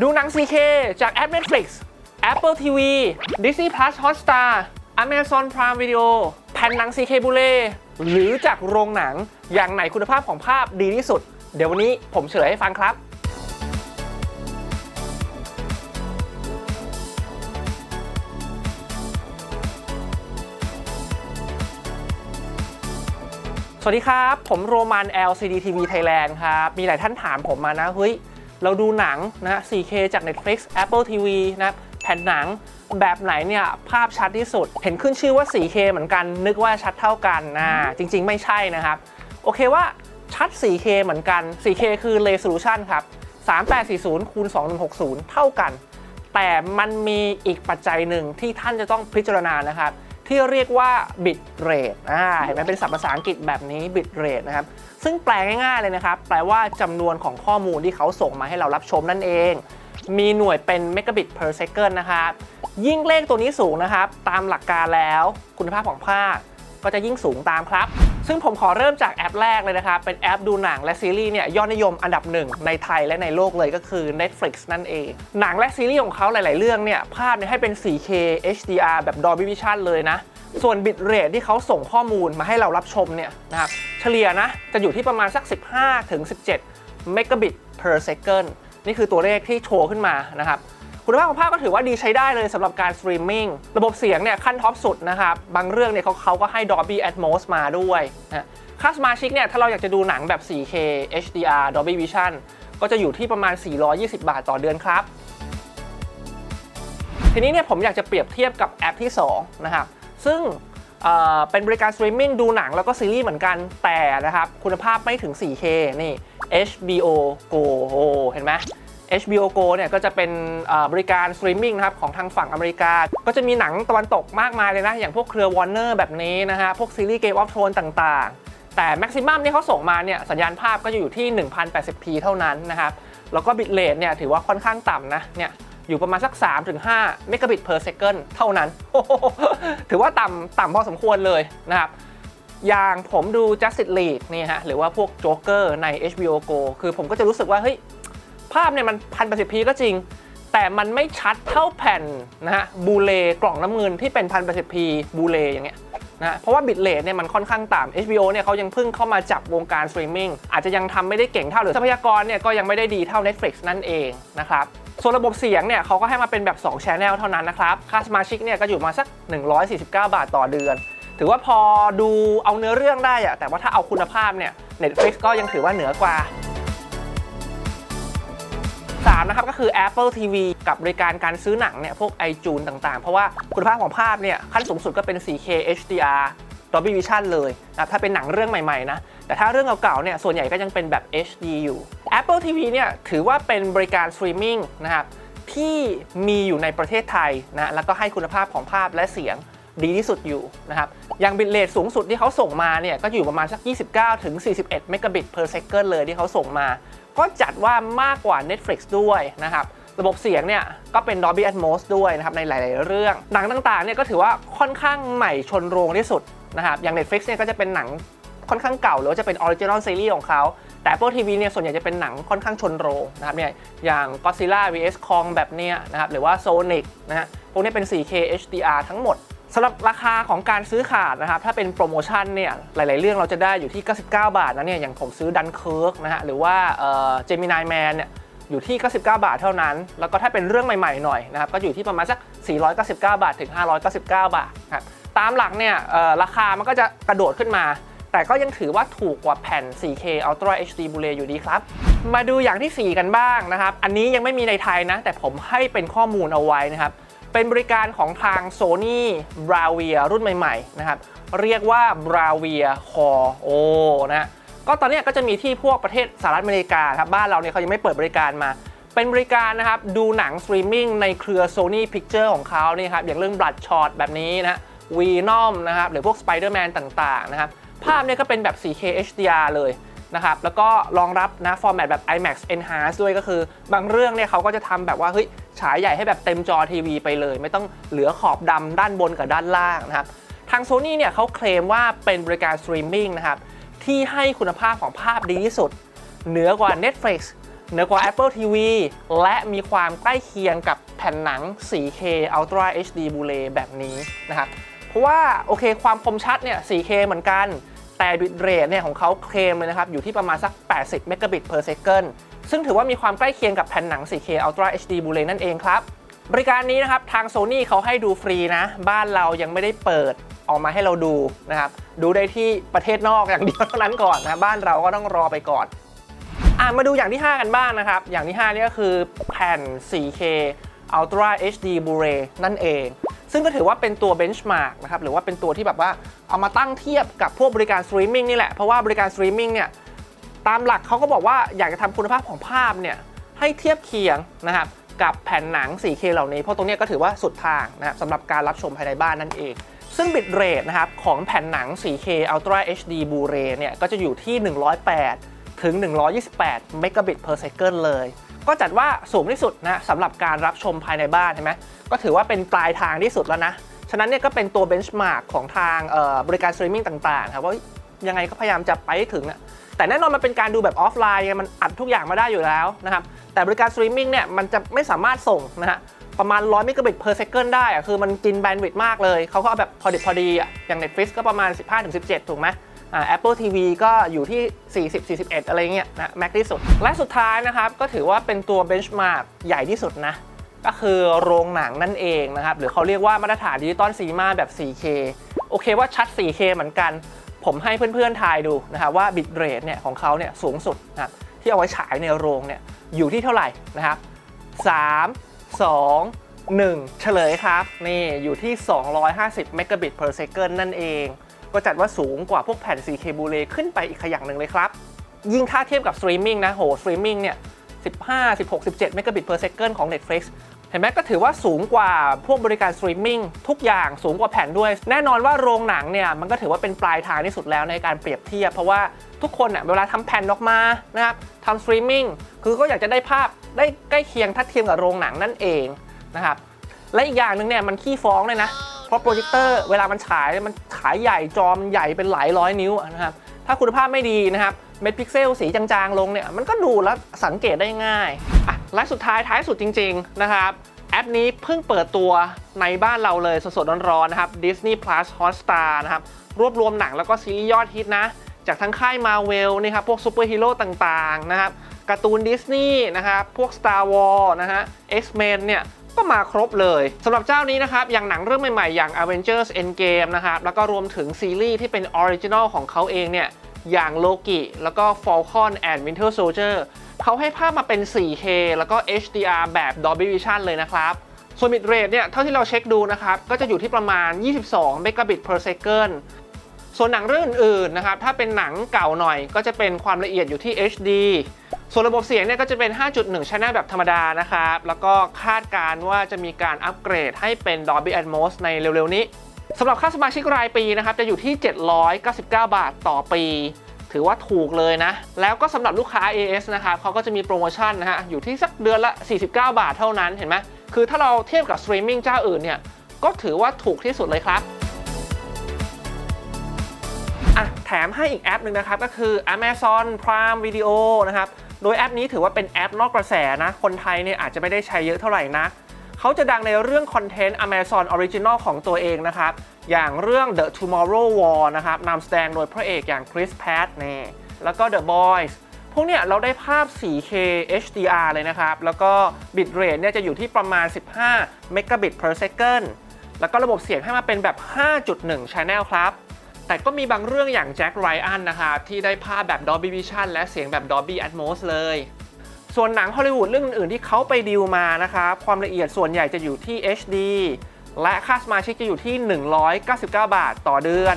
ดูหนัง 4K จากแอป Netflix Apple TV Disney Plus Hotstar Amazon Prime Video แผ่นหนัง 4K Blu-ray หรือจากโรงหนังอย่างไหนคุณภาพของภาพดีที่สุด เดี๋ยววันนี้ผมเฉลยให้ฟังครับสวัสดีครับ ผมโรมัน LCD TV Thailand ครับ มีหลายท่านถามผมมานะ เฮ้ย เราดูหนังนะ 4K จาก Netflix Apple TV นะแผ่นหนังแบบไหนเนี่ยภาพชัดที่สุด เห็นขึ้นชื่อว่า 4K เหมือนกันนึกว่าชัดเท่ากันนะจริง ๆ ไม่ใช่นะครับ โอเคว่าชัด 4K เหมือนกัน 4K คือ Resolution ครับ 3840คูณ2160 เท่ากัน แต่มันมีอีกปัจจัยหนึ่งที่ท่านจะต้องพิจารณานะครับ ที่เรียกว่า bit rate อ่าเห็นไหมเป็นศัพท์ภาษาอังกฤษแบบนี้ bit rate นะครับ ซึ่งแปลง่ายๆเลยนะครับ แปลว่าจำนวนของข้อมูลที่เขาส่งมาให้เรารับชมนั่นเอง มีหน่วยเป็น megabit per second นะครับ ยิ่งเลขตัวนี้สูงนะครับ ตามหลักการแล้วคุณภาพของภาพก็จะยิ่งสูงตามครับ ซึ่งผมขอเริ่มจากแอปแรกเลยนะครับ เป็นแอปดูหนังและซีรีส์เนี่ยยอดนิยมอันดับหนึ่งในไทยและในโลกเลยก็คือ Netflix นั่นเอง หนังและซีรีส์ของเขาหลาย ๆ เรื่องเนี่ยภาพเนี่ยให้เป็น 4K HDR แบบ Dolby Vision เลยนะ ส่วนบิตเรทที่เขาส่งข้อมูลมาให้เรารับชมเนี่ยนะครับเฉลี่ยนะจะอยู่ที่ประมาณสัก 15-17 megabit per second นี่คือตัวเลขที่โชว์ขึ้นมานะครับ คุณภาพของภาพก็ถือว่าดีใช้ได้เลยสำหรับการสตรีมมิ่งระบบเสียงเนี่ยขั้นท็อปสุดนะครับบางเรื่องเนี่ยเขาเขาก็ให้ Dolby Atmos มาด้วยนะค่าสมาชิกเนี่ยถ้าเราอยากจะดูหนังแบบ 4K HDR Dolby Vision ก็จะอยู่ที่ประมาณ 420 บาทต่อเดือนครับ ทีนี้เนี่ยผมอยากจะเปรียบเทียบกับแอปที่ 2 นะครับ ซึ่งเเป็นบริการสตรีมมิ่งดูหนังแล้วก็ซีรีส์เหมือนกันแต่นะครับ คุณภาพไม่ถึง 4K นี่ HBO Go เห็นไหม HBO Go เนี่ยก็จะเป็นบริการสตรีมมิ่งนะครับของทางฝั่งอเมริกา ก็จะมีหนังตะวันตกมากมายเลยนะ อย่างพวกเครือ Warner แบบนี้นะฮะ พวกซีรีส์ Game of Thrones ต่างๆ แต่แม็กซิมัมที่เขาส่งมาเนี่ยสัญญาณภาพก็จะอยู่ที่ 1080p เท่านั้นนะครับ แล้วก็บิตเรทเนี่ยถือว่าค่อนข้างต่ำนะเนี่ยอยู่ประมาณสัก 3-5เมกะบิต per second เท่านั้น ถือว่าต่ำต่ำพอสมควรเลยนะครับอย่างผมดู Justice League นี่ฮะหรือว่าพวกโจ๊กเกอร์ใน HBO Go คือผมก็จะรู้สึกว่าเฮ้ย ภาพเนี่ยมัน 1080p ก็จริง แต่มันไม่ชัดเท่าแผ่นนะฮะบูเลกล่องน้ำเงินที่เป็น 1080p บูเลอย่างเงี้ยนะเพราะว่าบิตเรทเนี่ยมันค่อนข้างต่ำ HBO เนี่ยเขายังเพิ่งเข้ามาจับวงการสตรีมมิ่งอาจจะยังทำไม่ได้เก่งเท่าหรือทรัพยากรเนี่ยก็ยังไม่ได้ดีเท่า Netflix นั่นเองนะครับส่วนระบบเสียงเนี่ยเขาก็ให้มาเป็นแบบ 2 Channel เท่านั้นนะครับ ค่าสมาชิกเนี่ยก็อยู่มาสัก 149 บาทต่อเดือน ถือว่าพอดูเอาเนื้อเรื่องได้อะแต่ว่าถ้าเอาคุณภาพเนี่ย Netflix ก็ยังถือว่าเหนือกว่า 3นะครับก็คือ Apple TV กับบริการการซื้อหนังเนี่ยพวก iTunes ต่างๆ เพราะว่าคุณภาพของภาพเนี่ยขั้นสูงสุดก็เป็น 4K HDR Dolby Vision เลยนะถ้าเป็นหนังเรื่องใหม่ๆนะ แต่ถ้าเรื่องเก่าๆเนี่ยส่วนใหญ่ก็ยังเป็นแบบ HD อยู่ Apple TV เนี่ยถือว่าเป็นบริการสตรีมมิ่งนะครับที่มีอยู่ในประเทศไทยนะแล้วก็ให้คุณภาพของภาพและเสียงดีที่สุดอยู่นะครับ อย่างบิตเรทสูงสุดที่เขาส่งมาเนี่ยก็อยู่ประมาณสัก 29 ถึง 41 เมกะบิต per second เลยที่เขาส่งมา ก็จัดว่ามากกว่า Netflix ด้วยนะครับระบบเสียงเนี่ยก็เป็น Dolby Atmos ด้วยนะครับในหลาย ๆ เรื่อง หนังต่าง ๆ เนี่ยก็ถือว่าค่อนข้างใหม่ชนโรงที่สุดนะครับอย่าง Netflix เนี่ยก็จะเป็นหนังค่อนข้างเก่า หรือจะเป็น Original Series ของเขาแต่ Apple TV เนี่ยส่วนใหญ่จะเป็นหนังค่อนข้างชนโรงนะครับเนี่ยอย่าง Godzilla vs Kong แบบเนี้ยนะครับหรือว่า Sonic นะฮะพวกนี้เป็น 4K HDR ทั้งหมด สำหรับราคาของการซื้อขาดนะครับถ้าเป็นโปรโมชั่นเนี่ยหลาย ๆ เรื่องเราจะได้อยู่ที่ 99 บาทนะเนี่ยอย่างผมซื้อดันเคิร์กนะฮะหรือว่าเจมินายแมนเนี่ยอยู่ที่ 99 บาทเท่านั้น แล้วก็ถ้าเป็นเรื่องใหม่ ๆ หน่อยนะครับก็อยู่ที่ประมาณสัก 499 บาทถึง 599 บาทครับตามหลักเนี่ยราคามันก็จะกระโดดขึ้นมา แต่ก็ยังถือว่าถูกกว่าแผ่น 4K Ultra HD Blu-ray อยู่ดีครับ มาดูอย่างที่ 4 กันบ้างนะครับ อันนี้ยังไม่มีในไทยนะ แต่ผมให้เป็นข้อมูลเอาไว้นะครับ เป็นบริการของทาง Sony Bravia รุ่นใหม่ๆนะครับเรียกว่า Bravia Core O นะก็ตอนนี้ก็จะมีที่พวกประเทศสหรัฐอเมริกาครับบ้านเราเนี่ยเขายังไม่เปิดบริการมา เป็นบริการนะครับดูหนังสตรีมมิ่งในเครือ Sony Picture ของเขานี่ครับอย่างเรื่อง Bloodshot แบบนี้นะ Venom นะครับหรือพวก Spider-Man ต่างๆนะครับภาพเนี่ยก็เป็นแบบ 4K HDR เลย นะครับแล้วก็รองรับนะฟอร์แมตแบบ IMAX Enhance ด้วยก็คือบางเรื่องเนี่ยเขาก็จะทำแบบว่าเฮ้ยฉายใหญ่ให้แบบเต็มจอทีวีไปเลย ไม่ต้องเหลือขอบดำด้านบนกับด้านล่างนะครับทาง Sony เนี่ยเขาเคลมว่าเป็นบริการสตรีมมิ่งนะครับที่ให้คุณภาพของภาพดีที่สุด เหนือกว่า Netflix เหนือกว่า Apple TV และมีความใกล้เคียงกับแผ่นหนัง 4K Ultra HD Blu-ray แบบนี้นะครับเพราะว่าโอเคความคมชัดเนี่ย 4K เหมือนกัน แต่บิตเรทเนี่ยของเขาเคลมเลยนะครับ อยู่ที่ประมาณสัก 80 megabit per second ซึ่งถือว่ามีความใกล้เคียงกับแผ่นหนัง 4K Ultra HD Blu-ray นั่นเองครับ บริการนี้นะครับ ทาง Sony เขาให้ดูฟรีนะ บ้านเรายังไม่ได้เปิดออกมาให้เราดูนะครับ ดูได้ที่ประเทศนอกอย่างเดียวเท่านั้นก่อนนะบ้านเราก็ต้องรอไปก่อนอะมาดูอย่างที่ 5 กันบ้างนะครับ อย่างที่ 5 นี่ก็คือแผ่น 4K Ultra HD Blu-ray นั่นเอง ซึ่งก็ถือว่าเป็นตัว benchmark นะครับหรือว่าเป็นตัวที่แบบว่าเอามาตั้งเทียบกับพวกบริการสตรีมมิ่งนี่แหละ เพราะว่าบริการสตรีมมิ่งเนี่ยตามหลักเขาก็บอกว่าอยากจะทำคุณภาพของภาพเนี่ยให้เทียบเคียงนะครับกับแผ่นหนัง 4K เหล่านี้ เพราะตรงนี้ก็ถือว่าสุดทางนะครับสำหรับการรับชมภายในบ้านนั่นเอง ซึ่งบิตเรทนะครับของแผ่นหนัง 4K Ultra HD Blu-ray เนี่ยก็จะอยู่ที่ 108 ถึง 128 megabit per second เลย ก็จัดว่าสูงที่สุดนะสำหรับการรับชมภายในบ้านใช่ไหมก็ถือว่าเป็นปลายทางที่สุดแล้วนะ ฉะนั้นเนี่ยก็เป็นตัวเบนช์มาร์กของทางบริการสตรีมมิ่งต่างๆครับว่ายังไงก็พยายามจะไปถึงนะแต่แน่นอนมันเป็นการดูแบบออฟไลน์มันอัดทุกอย่างมาได้อยู่แล้วนะครับแต่บริการสตรีมมิ่งเนี่ยมันจะไม่สามารถส่งนะฮะประมาณ 100 ms per second ได้อะคือมันกินแบนด์วิดต์มากเลย เขาก็เอาแบบพอดิบพอดีอะอย่าง Netflix ก็ประมาณ 15-17 ถูกไหม Apple TV ก็อยู่ที่ 40 41 อะไรเงี้ยนะแม็กที่สุด และสุดท้ายนะครับ ก็ถือว่าเป็นตัวเบนช์มาร์กใหญ่ที่สุดนะ ก็คือโรงหนังนั่นเองนะครับ หรือเขาเรียกว่ามาตรฐานดิจิตอลซีมาแบบ 4K โอเคว่าชัด 4K เหมือนกัน ผมให้เพื่อนๆทายดูนะครับว่าบิตเรทเนี่ยของเขาเนี่ยสูงสุดนะที่เอาไว้ฉายในโรงเนี่ยอยู่ที่เท่าไหร่นะครับ 3 2 1 เฉลยครับ นี่อยู่ที่ 250 megabit per second นั่นเอง ก็จัดว่าสูงกว่าพวกแผ่น 4K Blu-ray ขึ้นไปอีกขย่างหนึ่งเลยครับ ยิ่งถ้าเทียบกับสตรีมมิ่งนะโหสตรีมมิ่งเนี่ย15 16 17 megabit per second ของ Netflix เห็นไหมก็ถือว่าสูงกว่าพวกบริการสตรีมมิ่งทุกอย่างสูงกว่าแผ่นด้วย แน่นอนว่าโรงหนังเนี่ยมันก็ถือว่าเป็นปลายทางที่สุดแล้วในการเปรียบเทียบ เพราะว่าทุกคนเน่ยเวลาทำแผ่นออกมานะครับทำสตรีมมิ่งคือก็อยากจะได้ภาพได้ใกล้เคียงทัดเทียมกับโรงหนังนั่นเองนะครับและอีกอย่างหนึ่งเนี่ยมันขี้ฟ้องเลยนะ ราะโปรเจคเตอร์เวลามันฉายมันฉายใหญ่จอมใหญ่เป็นหลายร้อยนิ้วนะครับถ้าคุณภาพไม่ดีนะครับเม็ดพิกเซลสีจางๆ ลงเนี่ยมันก็ดูแล้วสังเกตได้ง่ายอะและสุดท้ายท้ายสุดจริง ๆ นะครับแอปนี้เพิ่งเปิดตัวในบ้านเราเลยสดๆร้อนๆนะครับ Disney Plus Hotstar นะครับรวบรวมหนังแล้วก็ซีรีส์ยอดฮิตนะ จากทั้งค่าย Marvel นะครับพวกซูเปอร์ฮีโร่ต่างๆนะครับการ์ตูนดิสนีย์นะครับพวก Star Wars นะฮะ X-Men เนี่ย ก็มาครบเลยสำหรับเจ้านี้นะครับ อย่างหนังเรื่องใหม่ๆ อย่าง Avengers Endgame นะครับ แล้วก็รวมถึงซีรีส์ที่เป็นออริจินอลของเขาเองเนี่ย อย่างโลกิแล้วก็ Falcon and Winter Soldier เขาให้ภาพมาเป็น 4K แล้วก็ HDR แบบ Dolby Vision เลยนะครับส่วน bitrate เนี่ยเท่าที่เราเช็คดูนะครับ ก็จะอยู่ที่ประมาณ 22 megabit per second ส่วนหนังเรื่องอื่นๆนะครับ ถ้าเป็นหนังเก่าหน่อยก็จะเป็นความละเอียดอยู่ที่ HD ส่วนระบบเสียงเนี่ยก็จะเป็น 5.1 channel แบบธรรมดานะครับ แล้วก็คาดการว่าจะมีการอัปเกรดให้เป็น Dolby Atmos ในเร็วๆนี้สำหรับค่าสมาชิกรายปีนะครับ จะอยู่ที่ 799 บาทต่อปี ถือว่าถูกเลยนะ แล้วก็สำหรับลูกค้า AS นะครับเขาก็จะมีโปรโมชั่นนะฮะ อยู่ที่สักเดือนละ 49 บาทเท่านั้นเห็นไหมคือถ้าเราเทียบกับสตรีมมิ่งเจ้าอื่นเนี่ยก็ถือว่าถูกที่สุดเลยครับอะแถมให้อีกแอปหนึ่งนะครับ ก็คือ Amazon Prime Video นะครับ โดยแอปนี้ถือว่าเป็นแอปนอกกระแสนะ คนไทยเนี่ยอาจจะไม่ได้ใช้เยอะเท่าไหร่นักเขาจะดังในเรื่องคอนเทนต์ Amazon Original ของตัวเองนะครับ อย่างเรื่อง The Tomorrow War นะครับนำแสดงโดยพระเอกอย่าง Chris Pratt นี่แล้วก็ The Boys พวกเนี้ยเราได้ภาพ 4K HDR เลยนะครับ แล้วก็ bitrate เนี่ยจะอยู่ที่ประมาณ 15 m b p s แล้วก็ระบบเสียงให้มาเป็นแบบ 5.1 channel ครับ แต่ก็มีบางเรื่องอย่างแจ็คไรอันนะครับที่ได้ภาพแบบ Dolby Vision และเสียงแบบ Dolby Atmos เลย ส่วนหนังฮอลลีวูดเรื่องอื่นๆที่เขาไปดีลมานะครับความละเอียดส่วนใหญ่จะอยู่ที่ HD และค่าสมาชิกจะอยู่ที่ 199 บาทต่อเดือน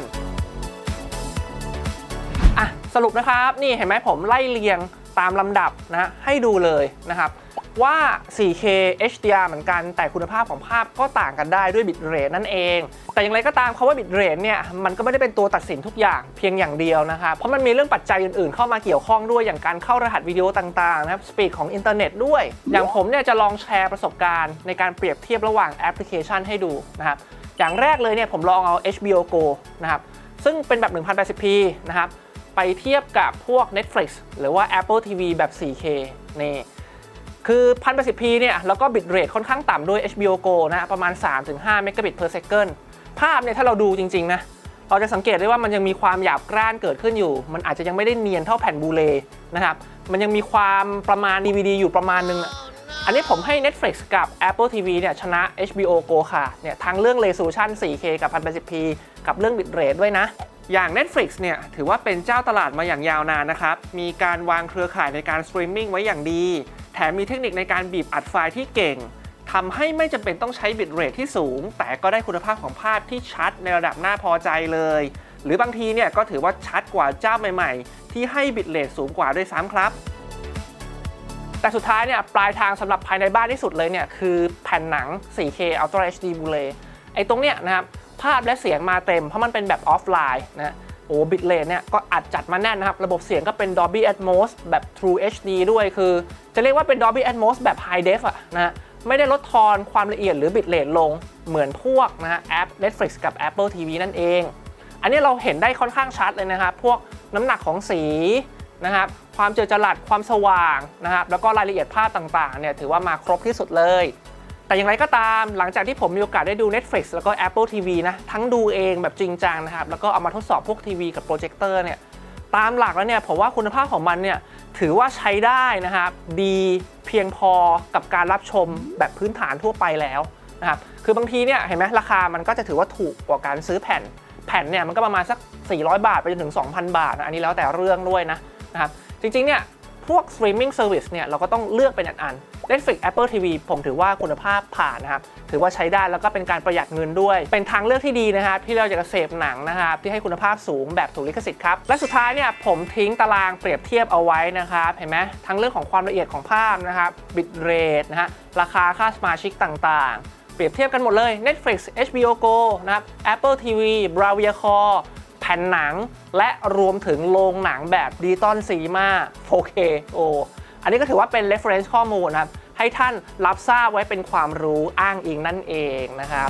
อะสรุปนะครับ นี่เห็นไหมผมไล่เรียงตามลำดับนะให้ดูเลยนะครับ ว่า 4K HDR เหมือนกัน แต่คุณภาพของภาพก็ต่างกันได้ด้วยบิตเรทนั่นเอง แต่อย่างไรก็ตามคาว่าบิตเรทเนี่ยมันก็ไม่ได้เป็นตัวตัดสินทุกอย่างเพียงอย่างเดียวนะครับเพราะมันมีเรื่องปัจจัยอื่นๆ เข้ามาเกี่ยวข้องด้วยอย่างการเข้ารหัสวิดีโอต่างๆนะครับสปีดของอินเทอร์เน็ตด้วย อย่างผมเนี่ยจะลองแชร์ประสบการณ์ในการเปรียบเทียบระหว่างแอปพลิเคชันให้ดูนะครับอย่างแรกเลยเนี่ยผมลองเอา HBO Go นะครับซึ่งเป็นแบบ 1080p นะครับไปเทียบกับพวก Netflix หรือว่า Apple TV แบบ 4K นี่ คือ 1080p เนี่ยแล้วก็บิตเรทค่อนข้างต่ำด้วย HBO Go นะประมาณ 3-5 megabit per second ภาพเนี่ยถ้าเราดูจริง ๆ นะ เราจะสังเกตได้ว่ามันยังมีความหยาบกร้านเกิดขึ้นอยู่ มันอาจจะยังไม่ได้เนียนเท่าแผ่นบูเลนะครับมันยังมีความประมาณ DVD อยู่ประมาณนึงอะอันนี้ผมให้ Netflix กับ Apple TV เนี่ยชนะ HBO Go ค่ะเนี่ยทั้งเรื่อง Resolution 4K กับ 1080p กับเรื่อง bitrate ด้วยนะอย่าง Netflix เนี่ยถือว่าเป็นเจ้าตลาดมาอย่างยาวนานนะครับ มีการวางเครือข่ายในการสตรีมมิ่งไว้อย่างดี แถมมีเทคนิคในการบีบอัดไฟล์ที่เก่งทำให้ไม่จำเป็นต้องใช้บิตเรทที่สูง แต่ก็ได้คุณภาพของภาพที่ชัดในระดับน่าพอใจเลย หรือบางทีเนี่ยก็ถือว่าชัดกว่าเจ้าใหม่ ๆ ที่ให้บิตเรทสูงกว่าด้วยซ้ำครับ แต่สุดท้ายเนี่ยปลายทางสำหรับภายในบ้านที่สุดเลยเนี่ยคือแผ่นหนัง 4K Ultra HD Blu-ray ไอ้ตรงเนี้ยนะครับภาพและเสียงมาเต็มเพราะมันเป็นแบบออฟไลน์นะ โอ้บิตเรทเนี่ยก็อัดจัดมาแน่นนะครับ ระบบเสียงก็เป็น Dolby Atmos แบบ True HD ด้วยคือ จะเรียกว่าเป็น Dolby Atmos แบบ High Def อะนะไม่ได้ลดทอนความละเอียดหรือบิตเรทลงเหมือนพวกนะฮะแอป Netflix กับ Apple TV นั่นเอง อันนี้เราเห็นได้ค่อนข้างชัดเลยนะครับ พวกน้ำหนักของสีนะครับความเจอจรัสความสว่างนะครับแล้วก็รายละเอียดภาพต่างๆเนี่ยถือว่ามาครบที่สุดเลย แต่อย่างไรก็ตามหลังจากที่ผมมีโอกาสได้ดู Netflix แล้วก็ Apple TV นะทั้งดูเองแบบจริงจังนะครับ แล้วก็เอามาทดสอบพวกทีวีกับโปรเจคเตอร์เนี่ยตามหลักแล้วเนี่ยผมว่าคุณภาพของมันเนี่ยถือว่าใช้ได้นะครับ ดีเพียงพอกับการรับชมแบบพื้นฐานทั่วไปแล้วนะครับคือบางทีเนี่ยเห็นไหมราคามันก็จะถือว่าถูกกว่าการซื้อแผ่น แผ่นเนี่ยมันก็ประมาณสัก 400 บาทไปจนถึง 2,000 บาทนะอันนี้แล้วแต่เรื่องด้วยนะนะครับจริงๆเนี่ย พวก streaming service เนี่ยเราก็ต้องเลือกเป็นอันๆ Netflix Apple TV ผมถือว่าคุณภาพผ่านนะครับ ถือว่าใช้ได้แล้วก็เป็นการประหยัดเงินด้วย เป็นทางเลือกที่ดีนะครับที่เราอยากจะเสพหนังนะครับที่ให้คุณภาพสูงแบบถูกลิขสิทธิ์ครับ และสุดท้ายเนี่ยผมทิ้งตารางเปรียบเทียบเอาไว้นะครับ เห็นไหมทั้งเรื่องของความละเอียดของภาพนะครับ bit rate นะฮะราคาค่าสมาชิกต่างๆ เปรียบเทียบกันหมดเลย Netflix HBO Go นะครับ Apple TV Bravia Core แผ่นหนัง และรวมถึงโรงหนังแบบดิจิตอลซีมา 4K โออันนี้ก็ถือว่าเป็น reference ข้อมูลนะครับ ให้ท่านรับทราบไว้เป็นความรู้อ้างอิงนั่นเองนะครับ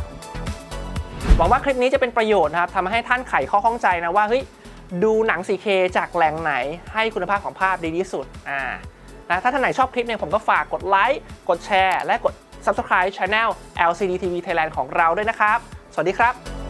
หวังว่าคลิปนี้จะเป็นประโยชน์นะครับทำให้ท่านไขข้อข้องใจนะว่าเฮ้ยดูหนัง 4K จากแหล่งไหนให้คุณภาพของภาพดีที่สุดอ่านะถ้าท่านไหนชอบคลิปเนี่ยผมก็ฝากกดไลค์กดแชร์ และกด Subscribe Channel LCD TV Thailand ของเราด้วยนะครับ สวัสดีครับ